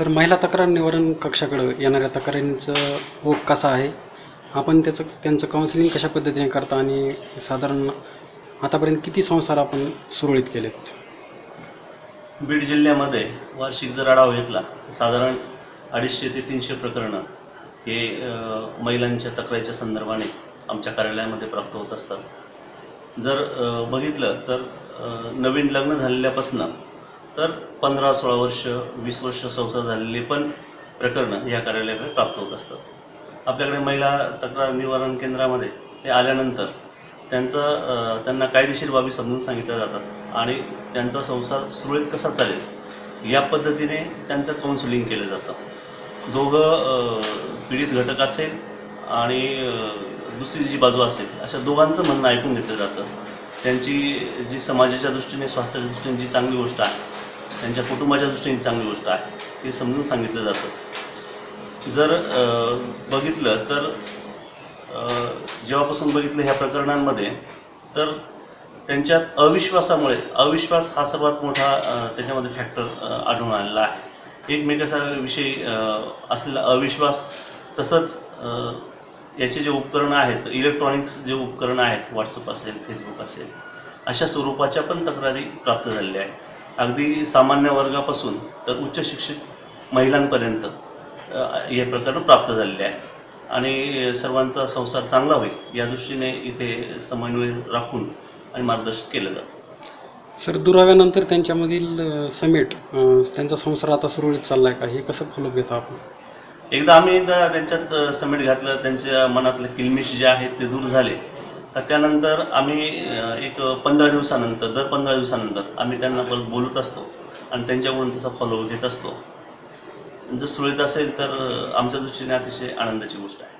Sir महिला तक्रार निवारण कक्षाकडं येणाऱ्या तक्रारींचं ओघ कसा आहे? आपण त्याचं त्यांचं काउन्सिलिंग कशा पद्धतीने करता आणि साधारण आतापर्यंत किती संसार आपण सुरळीत केलेत? बीड जिल्ह्यामध्ये वार्षिक जर आढावा घेतला तर साधारण अडीचशे ते तीनशे प्रकरणं हे अ, महिलांच्या तक्रारीच्या संदर्भाने आमच्या कार्यालयामध्ये प्राप्त होत असतात. जर अ, बघितलं तर अ, नवीन लग्न झालेल्यापासनं तर पंधरा सोळा वर्ष वीस वर्ष संसार झालेली पण प्रकरणं या कार्यालयाकडे प्राप्त होत असतात. आपल्याकडे महिला तक्रार निवारण केंद्रामध्ये ते आल्यानंतर त्यांचं त्यांना कायदेशीर बाबी समजून सांगितल्या जातात आणि त्यांचा संसार सुरळीत कसा चालेल या पद्धतीने त्यांचं काउन्सिलिंग केलं जातं. दोघं पीडित घटक असेल आणि दुसरी जी बाजू असेल अशा दोघांचं म्हणणं ऐकून घेतलं जातं. त्यांची जी समाजाच्या दृष्टीने स्वास्थ्याच्या दृष्टीने जी चांगली गोष्ट आहे त्यांच्या कुटुंबाच्या दृष्टीने चांगली गोष्ट आहे ती समजून सांगितलं जातं. जर बघितलं तर जेव्हापासून बघितलं ह्या प्रकरणांमध्ये तर त्यांच्यात अविश्वासामुळे अविश्वास हा सर्वात मोठा त्याच्यामध्ये फॅक्टर आढळून आलेला आहे. एकमेकाचा विषयी असलेला अविश्वास तसंच याचे जे उपकरणं आहेत इलेक्ट्रॉनिक्स जे उपकरणं आहेत व्हॉट्सअप असेल फेसबुक असेल अशा स्वरूपाच्या पण तक्रारी प्राप्त झालेल्या आहेत. अगदी सामान्य वर्गापासून तर उच्च शिक्षित महिलांपर्यंत हे प्रकरण प्राप्त झालेले आहे आणि सर्वांचा संसार चांगला होईल या दृष्टीने इथे समन्वय राखून आणि मार्गदर्शन केलं जातं. सर दुराव्यानंतर त्यांच्यामधील समेट त्यांचा संसार आता सुरळीत चालला आहे का? हे कसं फॉलो घेतो आपण? एकदा आम्ही एकदा त्यांच्यात समिट समेट घातलं त्यांच्या मनातले किलमिश जे आहेत ते दूर झाले. तर त्यानंतर आम्ही एक पंधरा दिवसानंतर दर पंधरा दिवसानंतर आम्ही त्यांना परत बोलत असतो आणि त्यांच्याकडून तसा फॉलो घेत असतो. जर सुरळीत असेल तर आमच्या दृष्टीने अतिशय आनंदाची गोष्ट आहे.